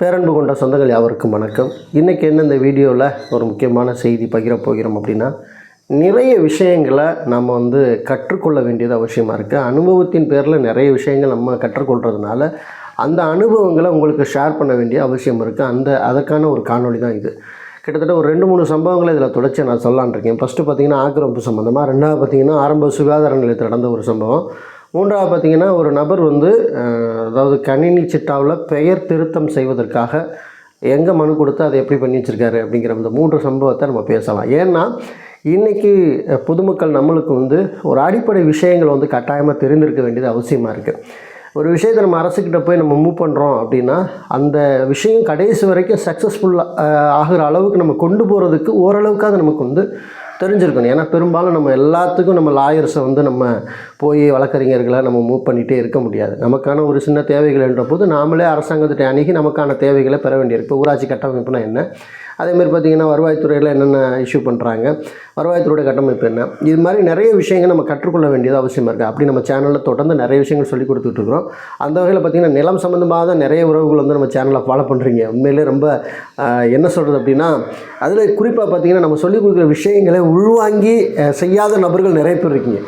பேரன்பு கொண்ட சொந்தங்கள் யாவருக்கும் வணக்கம். இன்றைக்கி என்ன இந்த வீடியோவில் ஒரு முக்கியமான செய்தி பகிரப் போகிறோம் அப்படின்னா நிறைய விஷயங்களை நம்ம வந்து கற்றுக்கொள்ள வேண்டியது அவசியமாக இருக்குது அனுபவத்தின் பேரில் நிறைய விஷயங்கள் நம்ம கற்றுக்கொள்கிறதுனால அந்த அனுபவங்களை உங்களுக்கு ஷேர் பண்ண வேண்டிய அவசியம் இருக்குது அந்த அதற்கான ஒரு காணொளி தான் இது. கிட்டத்தட்ட ஒரு ரெண்டு மூணு சம்பவங்களை இதில் தொடர்ச்சி நான் சொல்லான் இருக்கேன். ஃபஸ்ட்டு பார்த்தீங்கன்னா ஆக்கிரமிப்பு சம்மந்தமாக ரெண்டாவது பார்த்தீங்கன்னா ஆரம்ப சுகாதார நிலையத்தில் நடந்த ஒரு சம்பவம். மூன்றாவது பார்த்தீங்கன்னா ஒரு நபர் வந்து அதாவது கணினி சிட்டாவில் பெயர் திருத்தம் செய்வதற்காக எங்கே மனு கொடுத்து அதை எப்படி பண்ணி வச்சுருக்காரு அப்படிங்கிற அந்த மூன்று சம்பவத்தை நம்ம பேசலாம். ஏன்னா இன்றைக்கி பொதுமக்கள் நம்மளுக்கு வந்து ஒரு அடிப்படை விஷயங்கள் வந்து கட்டாயமாக தெரிந்திருக்க வேண்டியது அவசியமாக இருக்குது ஒரு விஷயத்தை நம்ம அரசுக்கிட்ட போய் நம்ம மூவ் பண்ணுறோம் அப்படின்னா அந்த விஷயம் கடைசி வரைக்கும் சக்ஸஸ்ஃபுல்லாக ஆகிற அளவுக்கு நம்ம கொண்டு போகிறதுக்கு ஓரளவுக்காக நமக்கு வந்து தெரிஞ்சிருக்கணும். ஏன்னா பெரும்பாலும் நம்ம எல்லாத்துக்கும் நம்ம லாயர்ஸை வந்து நம்ம போய் வழக்கறிஞர்களை நம்ம மூவ் பண்ணிகிட்டே இருக்க முடியாது. நமக்கான ஒரு சின்ன தேவைகள் என்ற போது நாமளே அரசாங்கத்திட்ட அணுகி நமக்கான தேவைகளை பெற வேண்டியிருக்கு. இப்போ ஊராட்சி கட்டமைப்புனா என்ன? அதேமாதிரி பார்த்திங்கன்னா வருவாய்த்துறையில் என்னென்ன இஷ்யூ பண்ணுறாங்க வருவாய்த்துறையோட கட்டமைப்பு என்ன? இது மாதிரி நிறைய விஷயங்கள் நம்ம கற்றுக்கொள்ள வேண்டியது அவசியமாக இருக்குது அப்படி நம்ம சேனலில் தொடர்ந்து நிறைய விஷயங்கள் சொல்லி கொடுத்துட்டு இருக்கிறோம். அந்த வகையில் பார்த்திங்கன்னா நிலம் சம்மந்தமாக தான் நிறைய உறவுகள் வந்து நம்ம சேனலில் ஃபாலோ பண்ணுறீங்க உண்மையிலே ரொம்ப என்ன சொல்கிறது அப்படின்னா அதில் குறிப்பாக பார்த்திங்கன்னா நம்ம சொல்லிக் கொடுக்குற விஷயங்களை உள்வாங்கி செய்யாத நபர்கள் நிறைய பேர் இருக்கீங்க.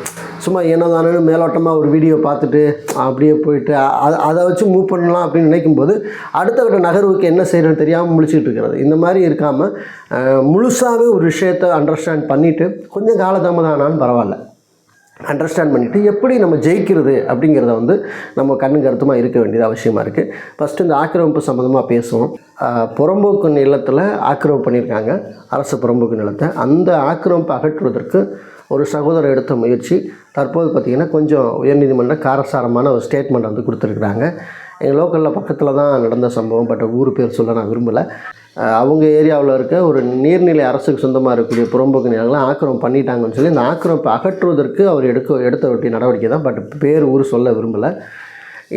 சும்மா என்னதானு மேலோட்டமாக ஒரு வீடியோ பார்த்துட்டு அப்படியே போயிட்டு அதை அதை வச்சு மூவ் பண்ணலாம் அப்படின்னு நினைக்கும் போது அடுத்த கட்ட நகர்வுக்கு என்ன செய்யறதுன்னு தெரியாமல் முழிச்சிட்டு இருக்கிறது. இந்த மாதிரி இருக்க இருக்காமல் முழுசாகவே ஒரு விஷயத்தை அண்டர்ஸ்டாண்ட் பண்ணிவிட்டு கொஞ்சம் காலதாமதம் ஆனாலும் பரவாயில்ல. அண்டர்ஸ்டாண்ட் பண்ணிவிட்டு எப்படி நம்ம ஜெயிக்கிறது அப்படிங்கிறத வந்து நம்ம கண்ணு கருத்துமாக இருக்க வேண்டியது அவசியமாக இருக்குது ஃபஸ்ட்டு இந்த ஆக்கிரமிப்பு சம்மந்தமாக பேசுவோம். புறம்போக்கு நிலத்தில் ஆக்கிரமிப்பு பண்ணியிருக்காங்க. அரசு புறம்போக்கு நிலத்தை. அந்த ஆக்கிரமிப்பை அகற்றுவதற்கு ஒரு சகோதரர் எடுத்த முயற்சி. தற்போது பார்த்திங்கன்னா கொஞ்சம் உயர்நீதிமன்ற காரசாரமான ஒரு ஸ்டேட்மெண்ட் வந்து கொடுத்துருக்குறாங்க. எங்கள் லோக்கலில் பக்கத்தில் தான் நடந்த சம்பவம் பட் ஊர் பேர் சொல்ல நான் விரும்பலை. அவங்க ஏரியாவில் இருக்க ஒரு நீர்நிலை அரசுக்கு சொந்தமாக இருக்கக்கூடிய புறம்போக்கு நிலங்களை ஆக்கிரமம் பண்ணிட்டாங்கன்னு சொல்லி இந்த ஆக்கிரமிப்பை அகற்றுவதற்கு அவர் எடுக்க எடுத்த ஒட்டி நடவடிக்கை தான். பட் பேர் ஊர் சொல்ல விரும்பலை.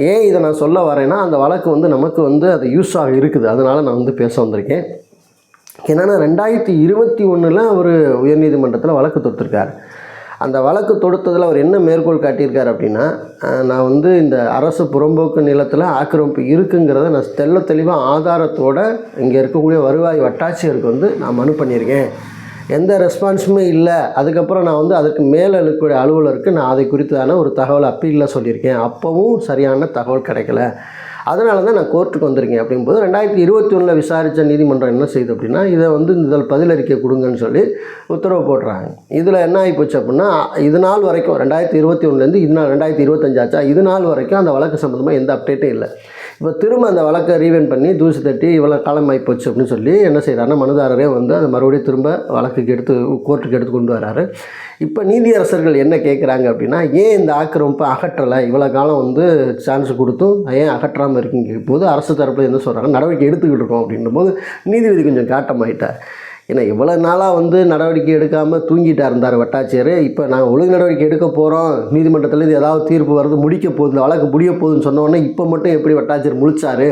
ஏன் இதை நான் சொல்ல வரேன்னா அந்த வழக்கு வந்து நமக்கு வந்து அது யூஸாக இருக்குது. அதனால் நான் வந்து பேச வந்திருக்கேன். என்னென்னா ரெண்டாயிரத்தி இருபத்தி ஒன்றில் அவர் உயர்நீதிமன்றத்தில் வழக்கு தொடுத்திருக்கார். அந்த வழக்கு தொடுத்ததில் அவர் என்ன மேற்கோள் காட்டியிருக்கார் அப்படின்னா நான் வந்து இந்த அரசு புறம்போக்கு நிலத்தில் ஆக்கிரமிப்பு இருக்குங்கிறத நான் தெல்ல தெளிவாக ஆதாரத்தோட இங்கே இருக்கக்கூடிய வருவாய் வட்டாட்சியருக்கு வந்து நான் மனு பண்ணியிருக்கேன். எந்த ரெஸ்பான்ஸுமே இல்லை. அதுக்கப்புறம் நான் வந்து அதுக்கு மேலே இருக்கக்கூடிய அலுவலருக்கு நான் அதை குறித்தான ஒரு தகவல் அப்பீலில் சொல்லியிருக்கேன். அப்போவும் சரியான தகவல் கிடைக்கல. அதனால தான் நான் கோர்ட்டுக்கு வந்திருக்கேன். அப்படிங்கும்போது ரெண்டாயிரத்தி இருபத்தி ஒன்றில் விசாரித்த நீதிமன்றம் என்ன செய்யுது அப்படின்னா இதை வந்து இதில் பதிலறிக்கை கொடுங்கன்னு சொல்லி உத்தரவு போடுறாங்க. இதில் என்ன ஆகி போச்சு அப்படின்னா இது நாள் வரைக்கும் ரெண்டாயிரத்தி இருபத்தி ஒன்றுலேருந்து இது நாள் ரெண்டாயிரத்தி இருபத்தஞ்சாச்சா இது நாள் வரைக்கும் அந்த வழக்கு சம்மந்தமாக எந்த அப்டேட்டும் இல்லை. இப்போ திரும்ப அந்த வழக்கை ரீவென் பண்ணி தூசி தட்டி இவ்வளோ காலம் ஆகிப்போச்சு அப்படின்னு சொல்லி என்ன செய்கிறாருன்னா மனுதாரரே வந்து அதை மறுபடியும் திரும்ப வழக்குக்கு எடுத்து கோர்ட்டுக்கு எடுத்து கொண்டு வராரு. இப்போ நீதியரசர்கள் என்ன கேட்குறாங்க அப்படின்னா ஏன் இந்த ஆக்கிரமிப்பை அகற்றலை? இவ்வளோ காலம் வந்து சான்ஸ் கொடுத்தும் ஏன் அகற்றாமல் இருக்கீங்க? போது அரசு தரப்பில் என்ன சொல்கிறாங்க நடவடிக்கை எடுத்துக்கிட்டு இருக்கோம் அப்படின்ற போது நீதிபதி கொஞ்சம் காட்டமாயிட்டார். ஏன்னா இவ்வளோ நாளாக வந்து நடவடிக்கை எடுக்காமல் தூங்கிட்டா இருந்தார் வட்டாட்சியர். இப்போ நாங்கள் ஒழுங்கு நடவடிக்கை எடுக்க போகிறோம் நீதிமன்றத்துலேருந்து ஏதாவது தீர்ப்பு வருது முடிக்க போகுது இந்த வழக்கு முடிய போகுதுன்னு சொன்னோடனே இப்போ மட்டும் எப்படி வட்டாட்சியர் முழிச்சாரு?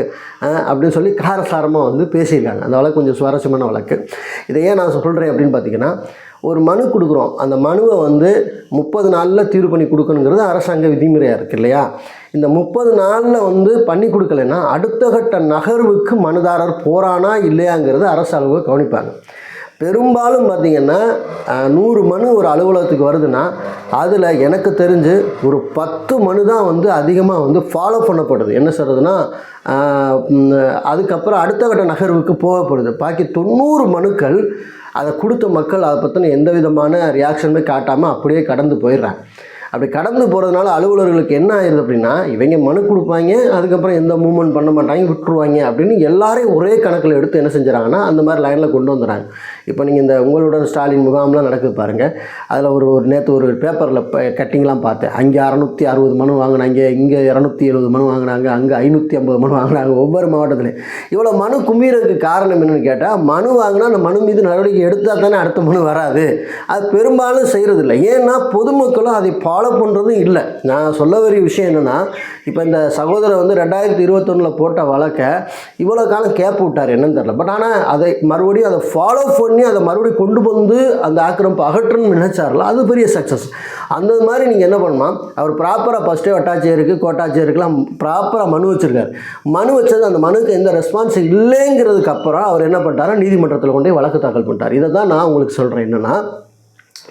அப்படின்னு சொல்லி காரசாரமாக வந்து பேசியிருக்காங்க. அந்த வழக்கு கொஞ்சம் சுவாரஸ்யமான வழக்கு. இதை ஏன் நான் சொல்கிறேன் அப்படின்னு பார்த்தீங்கன்னா ஒரு மனு கொடுக்குறோம். அந்த மனுவை வந்து முப்பது நாளில் தீர்வு பண்ணி கொடுக்கணுங்கிறது அரசாங்க விதிமுறையாக இருக்குது இல்லையா? இந்த முப்பது நாளில் வந்து பண்ணி கொடுக்கலைன்னா அடுத்த கட்ட நகர்வுக்கு மனுதாரர் போகிறானா இல்லையாங்கிறது அரசு அலுவலகம் கவனிப்பாங்க. பெரும்பாலும் பார்த்திங்கன்னா நூறு மனு ஒரு அலுவலகத்துக்கு வருதுன்னா அதில் எனக்கு தெரிஞ்சு ஒரு பத்து மனு தான் வந்து அதிகமாக வந்து ஃபாலோ பண்ணப்படுது. என்ன சொல்கிறதுனா அதுக்கப்புறம் அடுத்த கட்ட நகர்வுக்கு போகப்படுது. பாக்கி தொண்ணூறு மனுக்கள் அதை கொடுத்த மக்கள் அதை பற்றின எந்த விதமான ரியாக்ஷனுமே காட்டாமல் அப்படியே கடந்து போயிடுறாங்க. அப்படி கடந்து போகிறதுனால அலுவலர்களுக்கு என்ன ஆயிடுது அப்படின்னா இவங்க மனு கொடுப்பாங்க அதுக்கப்புறம் எந்த மூவ்மெண்ட் பண்ண மாட்டாங்க விட்டுருவாங்க அப்படின்னு எல்லாரையும் ஒரே கணக்கில் எடுத்து என்ன செஞ்சுறாங்கன்னா அந்த மாதிரி லைனில் கொண்டு வந்துடுறாங்க. இப்போ நீங்கள் இந்த உங்களோட ஸ்டாலின் முகாம்லாம் நடக்குது பாருங்கள் அதில் ஒரு ஒரு நேற்று ஒரு பேப்பரில் கட்டிங்லாம் பார்த்தேன். அங்கே அறநூற்றி அறுபது மனு வாங்கினாங்க இங்கே இரநூத்தி எழுபது மனு வாங்கினாங்க அங்கே ஐநூற்றி ஐம்பது மனு வாங்கினாங்க ஒவ்வொரு மாவட்டத்துலையும். இவ்வளோ மனு குமிறதுக்கு காரணம் என்னென்னு கேட்டால் மனு வாங்கினா அந்த மனு மீது நடவடிக்கை எடுத்தால் தானே அடுத்த மனு வராது. அது பெரும்பாலும் செய்கிறதில்ல ஏன்னா பொதுமக்களும் அதை ஃபாலோ பண்ணுறதும் இல்லை. நான் சொல்ல வரிய விஷயம் என்னென்னா இப்போ இந்த சகோதரர் வந்து ரெண்டாயிரத்தி இருபத்தொன்னில் போட்ட வழக்கை இவ்வளோ காலம் கேப் விட்டார் என்னன்னு தெரில பட் ஆனால் அதை மறுபடியும் அதை ஃபாலோ பண்ணி பண்ணி அதை மறுபடியும் கொண்டு வந்து அந்த ஆக்கிரமிப்பு அகற்றணும்னு நினைச்சார்ல அது பெரிய சக்ஸஸ் அந்த மாதிரி நீங்கள் என்ன பண்ணலாம் அவர் ப்ராப்பராக ஃபஸ்ட்டே வட்டாட்சியருக்கு கோட்டாட்சியருக்குலாம் ப்ராப்பராக மனு வச்சுருக்காரு. மனு வச்சது அந்த மனுக்கு எந்த ரெஸ்பான்ஸ் இல்லைங்கிறதுக்கு அப்புறம் அவர் என்ன பண்ணிட்டாரா நீதிமன்றத்தில் கொண்டு வழக்கு தாக்கல் பண்ணிட்டார். இதை தான் நான் உங்களுக்கு சொல்கிறேன் என்னென்னா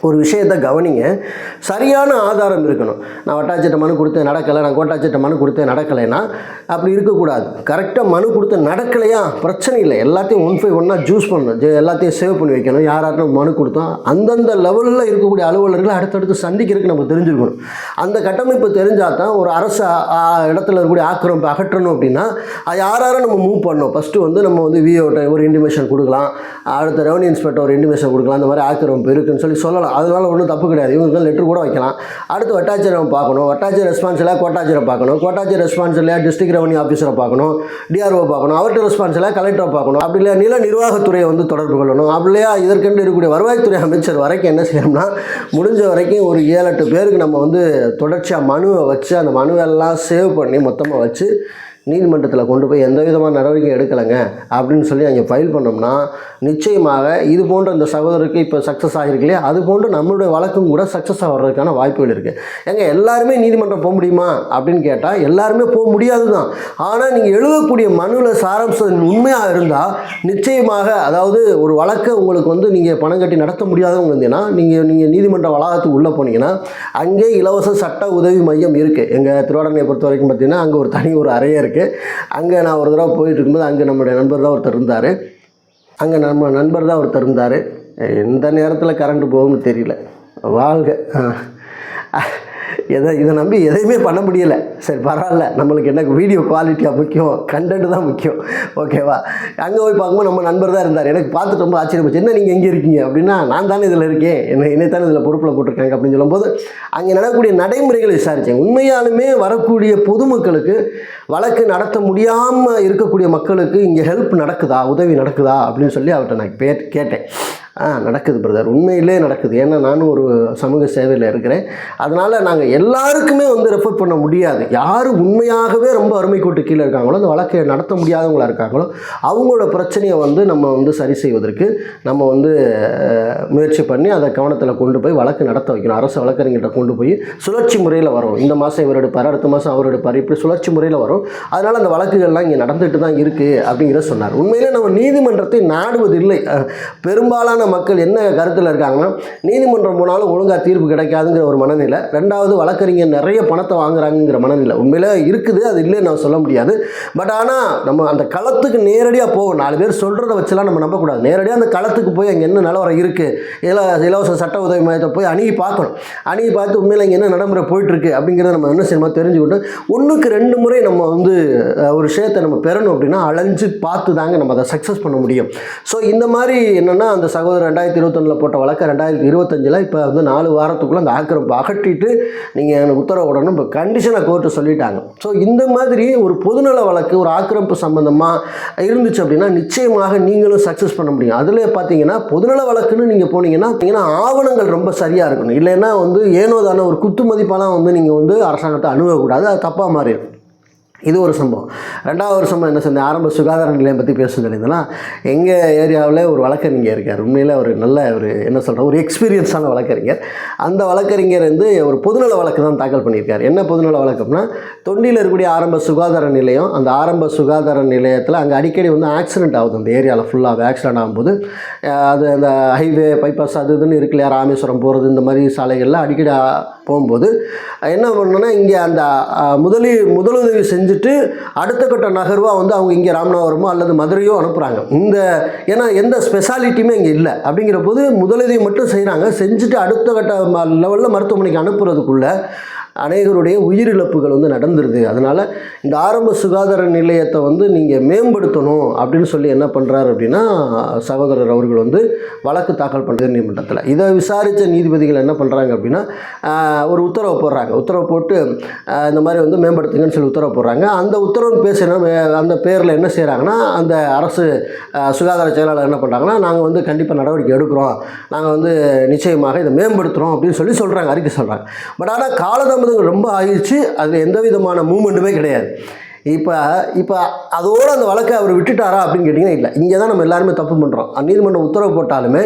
ஒரு விஷயத்தை கவனிங்க. சரியான ஆதாரம் இருக்கணும். நான் வட்டாட்சிட்ட மனு கொடுத்து நடக்கலை. நான் கோட்டாட்சிட்ட மனு கொடுத்து நடக்கலைன்னா அப்படி இருக்கக்கூடாது. கரெக்டாக மனு கொடுத்து நடக்கலையா? பிரச்சனை இல்லை. எல்லாத்தையும் ஒன் ஃபை ஒன்னாக ஜூஸ் பண்ணணும். ஜெ- எல்லாத்தையும் சேவ் பண்ணி வைக்கணும். யாராட்டும் மனு கொடுத்தோம்? அந்தந்த லெவலில் இருக்கக்கூடிய அலுவலர்களை அடுத்தடுத்து சந்திக்கிறதுக்கு நம்ம தெரிஞ்சுக்கணும் அந்த கட்டமைப்பு தெரிஞ்சால் தான் ஒரு அரசு இடத்துல இருக்கக்கூடிய ஆக்கிரமிப்பு அகற்றணும் அப்படின்னா அது யார் யாரை நம்ம மூவ் பண்ணணும்? ஃபஸ்ட்டு வந்து நம்ம வந்து விஓட்ட ஒரு இன்டிமேஷன் கொடுக்கலாம். அடுத்த ரெவன்யூ இன்ஸ்பெக்டர் ஒரு இன்டிமேஷன் கொடுக்கலாம். அந்த மாதிரி ஆக்கிரமிப்பு இருக்குன்னு சொல்லி சொல்லலாம். அதனால ஒன்றும் தப்பு கிடையாது. இவங்களுக்கு லெட்டர் கூட வைக்கலாம். அடுத்து வட்டாட்சியரை பார்க்கணும். வட்டாட்சியர் ரெஸ்பான்சிலாக கோட்டாட்சியரை பார்க்கணும். கோட்டாட்சியர் ரெஸ்பான்சிலாக டிஸ்ட்ரிக்ட் ரெவன்யூ ஆஃபீஸரை பார்க்கணும். டிஆர்ஓ பார்க்கணும். அவர்கிட்ட ரெஸ்பான்சிலாக கலெக்டரை பார்க்கணும். அப்படி இல்லையா? நில நிர்வாகத்துறையை வந்து தொடர்பு கொள்ளணும். அப்படி இல்லையா? இதற்கென்று இருக்கக்கூடிய வருவாய்த்துறை அமைச்சர் வரைக்கும் என்ன செய்யணும்னா முடிஞ்ச வரைக்கும் ஒரு ஏழு எட்டு பேருக்கு நம்ம வந்து தொடர்ச்சியாக மனுவை வச்சு அந்த மனுவெல்லாம் சேவ் பண்ணி மொத்தமாக வச்சு நீதிமன்றத்தில் கொண்டு போய் எந்த விதமான நடவடிக்கை எடுக்கலைங்க அப்படின்னு சொல்லி அங்கே ஃபைல் பண்ணோம்னா நிச்சயமாக இது போன்ற இந்த சகோதரருக்கு இப்போ சக்ஸஸ் ஆகிருக்கு இல்லையா? அது போன்று நம்மளுடைய வழக்கும் கூட சக்ஸஸ் ஆகிறதுக்கான வாய்ப்புகள் இருக்குது ஏங்க எல்லாருமே நீதிமன்றம் போக முடியுமா? அப்படின்னு கேட்டால் எல்லாருமே போக முடியாது தான் ஆனால் நீங்கள் எழுதக்கூடிய மனுவில் சாராம்சம் உண்மையாக இருந்தால் நிச்சயமாக அதாவது ஒரு வழக்கை உங்களுக்கு வந்து நீங்கள் பணம் கட்டி நடத்த முடியாதவங்க இருந்தீங்கன்னா நீங்கள் நீங்கள் நீதிமன்ற வளாகத்துக்கு உள்ளே போனீங்கன்னா அங்கே இலவச சட்ட உதவி மையம் இருக்குது எங்கள் திருவாடனையை பொறுத்த வரைக்கும் பார்த்தீங்கன்னா அங்கே ஒரு தனி ஒரு அறையே இருக்குது அங்கே நான் ஒரு தடவை போயிட்டு இருக்கும்போது அங்கே நம்முடைய நண்பர் தான் ஒருத்தர் இருந்தார். அங்கே நம்ம நண்பர் தான் ஒருத்தர் இருந்தார். எந்த நேரத்தில் கரண்ட்டு போகும்னு தெரியல. வாழ்க. எதை இதை நம்பி எதையுமே பண்ண முடியலை. சரி பரவாயில்ல. நம்மளுக்கு என்ன வீடியோ குவாலிட்டியாக முக்கியம் கண்டென்ட் தான் முக்கியம். ஓகேவா அங்கே போய் பார்க்கும்போது நம்ம நண்பர் தான் இருந்தார். எனக்கு பார்த்துட்டு ரொம்ப ஆச்சரியப்போச்சு என்ன நீங்கள் எங்கே இருக்கீங்க? அப்படின்னா நான் தானே இதில் இருக்கேன். என்ன என்னைத்தானே இதில் பொறுப்பில் போட்டிருக்காங்க அப்படின்னு சொல்லும்போது அங்கே நடக்கக்கூடிய நடைமுறைகளை விசாரித்தேன் உண்மையாலுமே வரக்கூடிய பொதுமக்களுக்கு வழக்கு நடத்த முடியாமல் இருக்கக்கூடிய மக்களுக்கு இங்கே ஹெல்ப் நடக்குதா? உதவி நடக்குதா? அப்படின்னு சொல்லி அவர்கிட்ட நான் கேட்டேன். ஆ நடக்குது பிரதர் உண்மையிலே நடக்குது. ஏன்னா நானும் ஒரு சமூக சேவையில் இருக்கிறேன். அதனால் நாங்கள் எல்லாருக்குமே வந்து ரெஃபர் பண்ண முடியாது. யார் உண்மையாகவே ரொம்ப அருமை கோட்டு கீழே இருக்காங்களோ அந்த வழக்கை நடத்த முடியாதவங்களா இருக்காங்களோ அவங்களோட பிரச்சனையை வந்து நம்ம வந்து சரி செய்வதற்கு நம்ம வந்து முயற்சி பண்ணி அதை கவனத்தில் கொண்டு போய் வழக்கு நடத்த வைக்கணும். அரசு வழக்கறிஞர்கிட்ட கொண்டு போய் சுழற்சி முறையில் வரும். இந்த மாதம் இவர் எடுப்பார் அடுத்த மாதம் அவர் எடுப்பார். இப்படி சுழற்சி முறையில் வரும். அதனால் அந்த வழக்குகள்லாம் இங்கே நடந்துட்டு தான் இருக்குது அப்படிங்கிறத சொன்னார். உண்மையிலே நம்ம நீதிமன்றத்தை நாடுவதில்லை. பெரும்பாலான பெரும்பாலான மக்கள் என்ன கருத்தில் இருக்காங்கன்னா நீதிமன்றம் போனாலும் ஒழுங்காக தீர்ப்பு கிடைக்காதுங்கிற ஒரு மனநிலை. ரெண்டாவது வழக்கறிஞர் நிறைய பணத்தை வாங்குறாங்கிற மனநிலை. உண்மையில் இருக்குது அது இல்லைன்னு நான் சொல்ல முடியாது. பட் ஆனால் நம்ம அந்த களத்துக்கு நேரடியாக போவோம். நாலு பேர் சொல்கிறத வச்சுலாம் நம்ம நம்பக்கூடாது. நேரடியாக அந்த களத்துக்கு போய் அங்கே என்ன நிலவரம் இருக்குது இல இலவச சட்ட உதவி மையத்தை போய் அணுகி பார்க்கணும். அணுகி பார்த்து உண்மையில் இங்கே என்ன நடைமுறை போயிட்டுருக்கு அப்படிங்கிறத நம்ம என்ன செய்யணுமோ தெரிஞ்சுக்கிட்டு ஒன்றுக்கு ரெண்டு முறை நம்ம வந்து ஒரு விஷயத்தை நம்ம பெறணும் அப்படின்னா அலைஞ்சு பார்த்து தாங்க நம்ம அதை சக்ஸஸ் பண்ண முடியும். ஸோ இந்த மாதிரி என்னென்னா அந்த சகோதரர் ரெண்டாயிரத்தி இருபத்தொன்னில் போட்ட வழக்கு ரெண்டாயிரத்தி இருபத்தஞ்சில் இப்போ வந்து நாலு வாரத்துக்குள்ளே அந்த ஆக்கிரமிப்பு அகற்றிட்டு நீங்கள் எனக்கு உத்தரவு விடணும் இப்போ கண்டிஷனை கோர்ட்டு சொல்லிட்டாங்க. ஸோ இந்த மாதிரி ஒரு பொதுநல வழக்கு ஒரு ஆக்கிரமிப்பு சம்மந்தமாக இருந்துச்சு அப்படின்னா நிச்சயமாக நீங்களும் சக்ஸஸ் பண்ண முடியும். அதில் பார்த்தீங்கன்னா பொதுநல வழக்குன்னு நீங்கள் போனீங்கன்னா பார்த்தீங்கன்னா ஆவணங்கள் ரொம்ப சரியாக இருக்கணும். இல்லைன்னா வந்து ஏனோதான ஒரு குத்து மதிப்பெல்லாம் வந்து நீங்கள் வந்து அரசாங்கத்தை அணுகக்கூடாது. அது தப்பாக மாறிடும். இது ஒரு சம்பவம். ரெண்டாவது ஒரு சம்பவம் என்ன சொன்னேன் ஆரம்ப சுகாதார நிலையம் பற்றி பேச சொல்லியிருந்தேன்னா எங்கள் ஏரியாவில் ஒரு வழக்கறிஞர் இருக்கார். உண்மையில் ஒரு நல்ல ஒரு என்ன சொல்கிற ஒரு எக்ஸ்பீரியன்ஸான வழக்கறிஞர். அந்த வழக்கறிஞர் வந்து ஒரு பொதுநல வழக்கு தான் தாக்கல் பண்ணியிருக்கார். என்ன பொதுநல வழக்கம்னா தொண்டியில் இருக்கக்கூடிய ஆரம்ப சுகாதார நிலையம் அந்த ஆரம்ப சுகாதார நிலையத்தில் அங்கே அடிக்கடி வந்து ஆக்சிடென்ட் ஆகுது. அந்த ஏரியாவில் ஃபுல்லாக ஆக்சிடென்ட் ஆகும்போது அது அந்த ஹைவே பைபாஸ் அது இதுன்னு இருக்கு இல்லையா? ராமேஸ்வரம் போகிறது இந்த மாதிரி சாலைகளில் அடிக்கடி போகும்போது என்ன பண்ணணும்னா இங்கே அந்த அஹ், முதலி முதலுதவி செஞ்சுட்டு அடுத்த கட்ட நகர்வாக வந்து அவங்க இங்கே ராமநாதபுரமோ அல்லது மதுரையோ அனுப்புகிறாங்க இந்த ஏன்னா எந்த ஸ்பெஷாலிட்டியுமே இங்கே இல்லை. அப்படிங்கிற போது முதலுதவி மட்டும் செய்கிறாங்க செஞ்சுட்டு அடுத்த கட்ட லெவலில் மருத்துவமனைக்கு அனுப்புறதுக்குள்ளே அநேகருடைய உயிரிழப்புகள் வந்து நடந்துருது. அதனால் இந்த ஆரம்ப சுகாதார நிலையத்தை வந்து நீங்கள் மேம்படுத்தணும் அப்படின்னு சொல்லி என்ன பண்ணுறாரு அப்படின்னா சகோதரர் அவர்கள் வந்து வழக்கு தாக்கல் பண்ணுறது நீதிமன்றத்தில். இதை விசாரித்த நீதிபதிகள் என்ன பண்ணுறாங்க அப்படின்னா ஒரு உத்தரவு போடுறாங்க. உத்தரவு போட்டு இந்த மாதிரி வந்து மேம்படுத்துங்கன்னு சொல்லி உத்தரவு போடுறாங்க. அந்த உத்தரவு பேசுகிற அந்த பேரில் என்ன செய்கிறாங்கன்னா அந்த அரசு சுகாதார செயலாளர் என்ன பண்ணுறாங்கன்னா நாங்கள் வந்து கண்டிப்பாக நடவடிக்கை எடுக்கிறோம். நாங்கள் வந்து நிச்சயமாக இதை மேம்படுத்துகிறோம் அப்படின்னு சொல்லி சொல்கிறாங்க அறிக்கை சொல்கிறாங்க பட் ஆனால் காலதம் காலதாமதங்கள் ரொம்ப ஆயிடுச்சு. அதில் எந்த விதமான மூமெண்ட்டுமே கிடையாது. இப்போ இப்போ அதோடு அந்த வழக்கை அவர் விட்டுட்டாரா அப்படின்னு கேட்டிங்கன்னா இல்லை. இங்கே தான் நம்ம எல்லாருமே தப்பு பண்ணுறோம் நீதிமன்றம் உத்தரவு போட்டாலுமே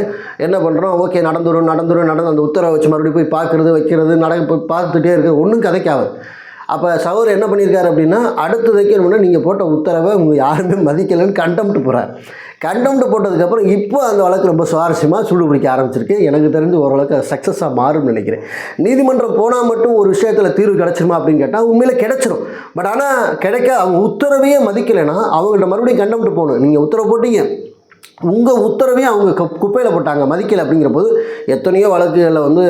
என்ன பண்ணுறோம் ஓகே நடந்துடும் நடந்துடும் நடந்து அந்த உத்தரவை வச்சு மறுபடியும் போய் பார்க்குறது வைக்கிறது நட போய் பார்த்துட்டே இருக்குது ஒன்றும் கதைக்காவது அப்போ சவர் என்ன பண்ணியிருக்காரு அப்படின்னா அடுத்து வைக்கணும்னா நீங்கள் போட்ட உத்தரவை உங்கள் யாருமே மதிக்கலைன்னு கண்டம்ட்டு போகிறார் கண்டம்ட்டு போட்டதுக்கப்புறம் இப்போ அந்த வழக்கு ரொம்ப சுவாரஸ்யமாக சூடுபிடிக்க ஆரம்பிச்சிருக்கு. எனக்கு தெரிஞ்சு ஓரளவுக்கு சக்ஸஸாக மாறும்னு நினைக்கிறேன். நீதிமன்றம் போனால் மட்டும் ஒரு விஷயத்தில் தீர்வு கிடச்சிருமா அப்படின்னு கேட்டால் உண்மையில் கிடச்சிரும். பட் ஆனால் கிடைக்க அவங்க உத்தரவையே மதிக்கலைன்னா அவங்கள்ட்ட மறுபடியும் கண்டம்ட்டு போகணும். நீங்கள் உத்தரவு போட்டீங்க. உங்கள் உத்தரவையும் அவங்க குப் குப்பையில் போட்டாங்க மதிக்கலை அப்படிங்கிற போது எத்தனையோ வழக்குகளில் வந்து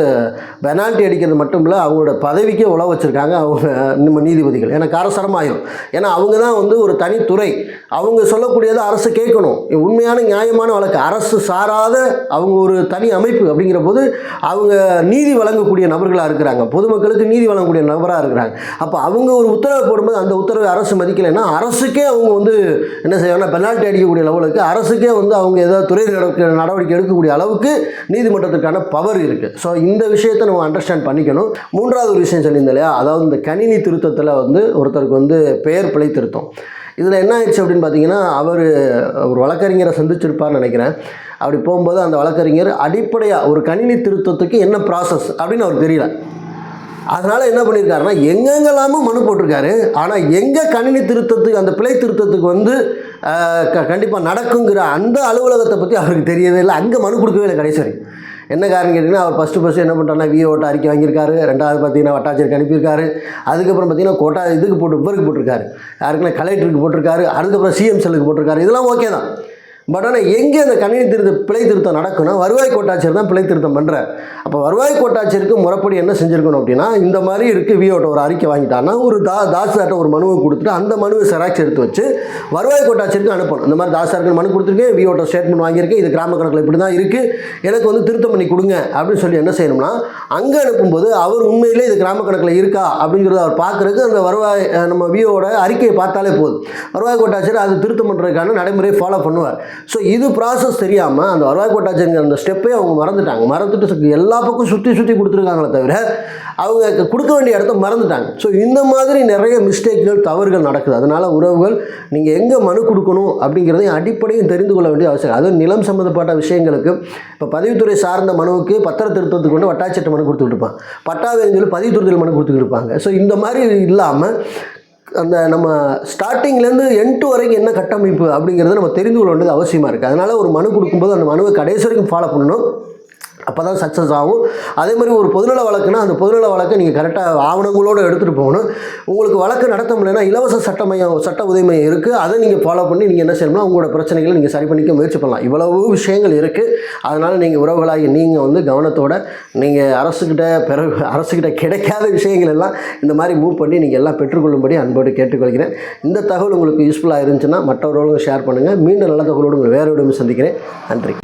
பெனால்ட்டி அடிக்கிறது மட்டும் இல்லை அவங்களோட பதவிக்கே உழவு வச்சுருக்காங்க அவங்க நம்ம நீதிபதிகள். ஏன்னா காரசரமாயிரும் ஏன்னா அவங்க தான் வந்து ஒரு தனித்துறை. அவங்க சொல்லக்கூடியதை அரசு கேட்கணும். உண்மையான நியாயமான வழக்கு. அரசு சாராத அவங்க ஒரு தனி அமைப்பு அப்படிங்கிற போது அவங்க நீதி வழங்கக்கூடிய நபர்களாக இருக்கிறாங்க. பொதுமக்களுக்கு நீதி வழங்கக்கூடிய நபராக இருக்கிறாங்க. அப்போ அவங்க ஒரு உத்தரவை போடும்போது அந்த உத்தரவை அரசு மதிக்கலைன்னா அரசுக்கே அவங்க வந்து என்ன செய்வாங்கன்னா பெனால்ட்டி அடிக்கக்கூடிய லெவலுக்கு அரசுக்கே வந்து வந்து அவங்க ஏதாவது துறை நடவடிக்கை நடவடிக்கை எடுக்கக்கூடிய அளவுக்கு நீதிமன்றத்துக்கான பவர் இருக்குது ஸோ இந்த விஷயத்தை நம்ம அண்டர்ஸ்டாண்ட் பண்ணிக்கணும். மூன்றாவது ஒரு விஷயம் சொல்லியிருந்தேன் இல்லையா? அதாவது இந்த கணினி திருத்தத்தில் வந்து ஒருத்தருக்கு வந்து பெயர் பிழை திருத்தம். இதில் என்ன ஆயிடுச்சு அப்படின்னு பார்த்தீங்கன்னா அவர் ஒரு வழக்கறிஞரை சந்திச்சிருப்பார்னு நினைக்கிறேன். அப்படி போகும்போது அந்த வழக்கறிஞர் அடிப்படையாக ஒரு கணினி திருத்தத்துக்கு என்ன ப்ராசஸ் அப்படின்னு அவர் தெரியல. அதனால் என்ன பண்ணியிருக்காருன்னா எங்கெங்கெல்லாமும் மனு போட்டிருக்காரு. ஆனால் எங்கே கணினி திருத்தத்துக்கு அந்த பிழை திருத்தத்துக்கு வந்து கண்டிப்பாக நடக்குங்கிற அந்த அலுவலகத்தை பற்றி அவருக்கு தெரியவே இல்லை. அங்கே மனு கொடுக்கவே இல்லை கடைசி வரைக்கும் என்ன காரணம் கேட்டிங்கன்னா அவர் ஃபஸ்ட்டு ஃபஸ்ட்டு என்ன பண்ணுறாருன்னா விஓட்ட அறிக்கை வாங்கியிருக்காரு. ரெண்டாவது பார்த்தீங்கன்னா வட்டாட்சியருக்கு அனுப்பியிருக்காரு. அதுக்கப்புறம் பார்த்தீங்கன்னா கோட்டா இதுக்கு போட்டு இவருக்கு போட்டிருக்காரு. யாருக்குன்னா கலெக்டருக்கு போட்டிருக்காரு. அதுக்கப்புறம் சிஎம் செல்லுக்கு போட்டிருக்காரு. இதெல்லாம் ஓகே தான். பட் ஆனால் எங்கே அந்த கணினி திருத்த பிழை திருத்தம் நடக்கும்னா வருவாய் கோட்டாட்சியர் தான் பிழை திருத்தம் பண்ணுறார் அப்போ வருவாய் கோட்டாட்சியருக்கு முறைப்படி என்ன செஞ்சுருக்கணும் அப்படின்னா இந்த மாதிரி இருக்குது விஓட்ட ஒரு அறிக்கை வாங்கிட்டான்னா ஒரு தா தாசார்ட்ட ஒரு மனுவை கொடுத்துட்டு அந்த மனுவை செராக்ஸ் எடுத்து வச்சு வருவாய் கோட்டாட்சியருக்கு அனுப்பணும். இந்த மாதிரி தாசாருக்கு மனு கொடுத்துருக்கேன் விஓட்ட ஸ்டேட்மெண்ட் வாங்கியிருக்கேன் இது கிராம கணக்கில் இப்படி தான் இருக்குது எனக்கு வந்து திருத்தம் பண்ணி கொடுங்க அப்படின்னு சொல்லி என்ன செய்யணும்னா அங்கே அனுப்பும்போது அவர் உண்மையிலே இது கிராம கணக்கில் இருக்கா அப்படிங்கிறத அவர் பார்க்குறதுக்கு அந்த வருவாய் நம்ம விஓட அறிக்கையை பார்த்தாலே போதும். வருவாய் கோட்டாட்சியர் அது திருத்தம் பண்ணுறதுக்கான நடைமுறையை ஃபாலோ பண்ணுவார். ஸோ இது ப்ராசஸ் தெரியாமல் அந்த வருவாய் கோட்டாட்சியருங்கிற அந்த ஸ்டெப்பே அவங்க மறந்துட்டாங்க. மறந்துட்டு எல்லா பக்கம் சுற்றி சுற்றி கொடுத்துருக்காங்களே தவிர அவங்க கொடுக்க வேண்டிய இடத்த மறந்துட்டாங்க. ஸோ இந்த மாதிரி நிறைய மிஸ்டேக்குகள் தவறுகள் நடக்குது. அதனால் உறவுகள் நீங்கள் எங்கே மனு கொடுக்கணும் அப்படிங்கிறதையும் அடிப்படையும் தெரிந்து கொள்ள வேண்டிய அவசியம் அதுவும் நிலம் சம்மந்தப்பட்ட விஷயங்களுக்கு இப்போ பதிவுத்துறை சார்ந்த மனுவுக்கு பத்திர திருத்தத்துக்கு கொண்டு வட்டாட்சியர்ட்ட மனு கொடுத்துட்டு இருப்பான் பட்டாவேன்னு பதிவுத்துறையில் மனு கொடுத்துக்கிட்டு இருப்பாங்க. ஸோ இந்த மாதிரி இல்லாமல் அந்த நம்ம ஸ்டார்டிங்லேருந்து எண்டு வரைக்கும் என்ன கட்டமைப்பு அப்படிங்கிறத நம்ம தெரிந்து கொள்ள வேண்டியது அவசியமாக இருக்குது அதனால் ஒரு மனு கொடுக்கும்போது அந்த மனுவை கடைசி வரைக்கும் ஃபாலோ பண்ணணும். அப்போ தான் சக்ஸஸ் ஆகும். அதே மாதிரி ஒரு பொதுநல வழக்குனா அந்த பொதுநல வழக்கை நீங்கள் கரெக்டாக ஆவணங்களோடு எடுத்துகிட்டு போகணும். உங்களுக்கு வழக்கு நடத்த முடியலன்னா இலவச சட்ட மையம் சட்ட உதவி மையம் இருக்குது அதை நீங்கள் ஃபாலோ பண்ணி நீங்கள் என்ன செய்யணும்னா உங்களோட பிரச்சனைகளை நீங்கள் சரி பண்ணிக்க முயற்சி பண்ணலாம். இவ்வளவு விஷயங்கள் இருக்குது அதனால் நீங்கள் உறவுகளாகி நீங்கள் வந்து கவனத்தோட நீங்கள் அரசுக்கிட்ட பெற அரசுக்கிட்ட கிடைக்காத விஷயங்கள் எல்லாம் இந்த மாதிரி மூவ் பண்ணி நீங்கள் எல்லாம் பெற்றுக்கொள்ளும்படி அன்போடு கேட்டுக்கொள்கிறேன். இந்த தகவல் உங்களுக்கு யூஸ்ஃபுல்லாக இருந்துச்சுன்னா மற்றவர்களும் ஷேர் பண்ணுங்கள் மீண்டும் நல்ல தகவலோடு உங்களை வேறு விடமே சந்திக்கிறேன். நன்றி.